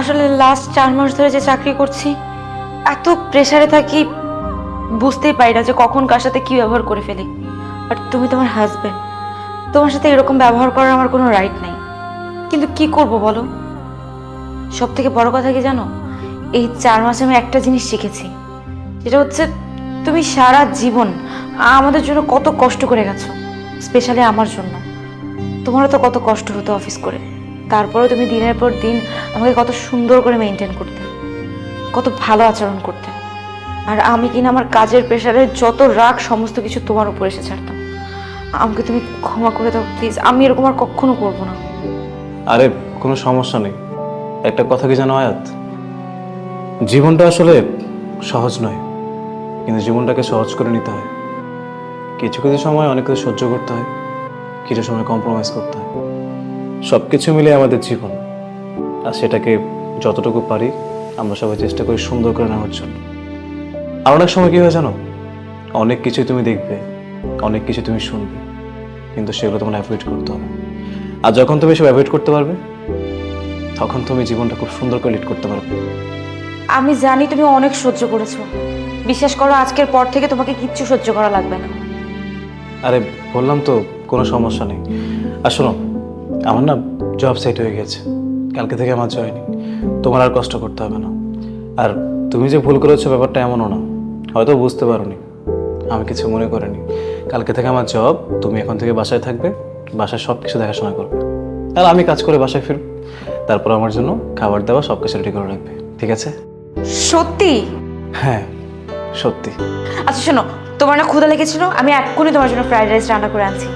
আসলে লাস্ট চার মাস ধরে যে চাকরি করছি, এত প্রেশারে থাকি বুঝতেই পারি না যে কখন কার সাথে কি ব্যবহার করে ফেলি। আর তুমি তোমার হাজবেন্ড তোমার সাথে এরকম ব্যবহার করার আমার কোনো রাইট নেই। কিন্তু কি করব বলো? সব থেকে বড় কথা কি জানো? এই চার মাসে আমি একটা জিনিস শিখেছি, যেটা হচ্ছে তুমি সারা জীবন আমাদের জন্য কত কষ্ট করে গেছো স্পেশালি আমার জন্য। তোমারও তো কত কষ্ট হতো অফিস করে। তারপরেও তুমি দিনের পর দিন আমাকে কত সুন্দর করে মেনটেন করতে, কত ভালো আচরণ করতে। আর আমি কিনা আমার কাজের প্রেশারে যত রাগ, সমস্ত কিছু তোমার উপর এসে ছাড়তাম। আমাকে তুমি ক্ষমা করে দাও প্লিজ আমি এরকম আর কখনো করব না। আরে, কোনো সমস্যা নেই। একটা কথা কি জানো আয়াত? জীবনটা আসলে সহজ নয়, কিন্তু জীবনটাকে সহজ করে নিতে হয়। কিছু কিছু সময় অনেক কিছু সহ্য করতে হয়, কিছু সময় কম্প্রোমাইজ করতে হয়। সব কিছু মিলে আমাদের জীবন। আর সেটাকে যতটুকু পারি আমরা সবাই চেষ্টা করি সুন্দর করে নেওয়ার জন্য। আর অনেক সময় কী হয় জানো? অনেক কিছুই তুমি দেখবে অনেক কিছু তুমি শুনবে কিন্তু সেগুলো তোমার অ্যাভয়েড করতে হবে। আর যখন তুমি সব অ্যাভয়েড করতে পারবে তখন তুমি জীবনটা খুব সুন্দর করে লিড করতে পারবে। আমি জানি তুমি অনেক সহ্য করেছ। বিশ্বাস করো আজকের পর থেকে তোমাকে কিচ্ছু সহ্য করা লাগবে না। আরে বললাম তো কোনো সমস্যা নেই। আর শোনো আমার না জব সেট হয়ে গেছে। কালকে থেকে আমার জয়নিং তোমার আর কষ্ট করতে হবে না। আর তুমি যে ভুল করেছ ব্যাপারটা এমনও না। হয়তো বুঝতে পারোনি। আমি কিছু মনে করিনি। কালকে থেকে আমার জব তুমি এখন থেকে বাসায় থাকবে বাসায় সব কিছু দেখাশোনা করবে। আর আমি কাজ করে বাসায় ফিরব। তারপর আমার জন্য খাবার দাবার সব কিছু রেডি করে রাখবে। ঠিক আছে? সত্যি? হ্যাঁ সত্যি। আচ্ছা শোনো তোমার না ক্ষুধা লেগেছিল আমি এক্ষুনি তোমার জন্য ফ্রাইড রাইস রান্না করে আনছি।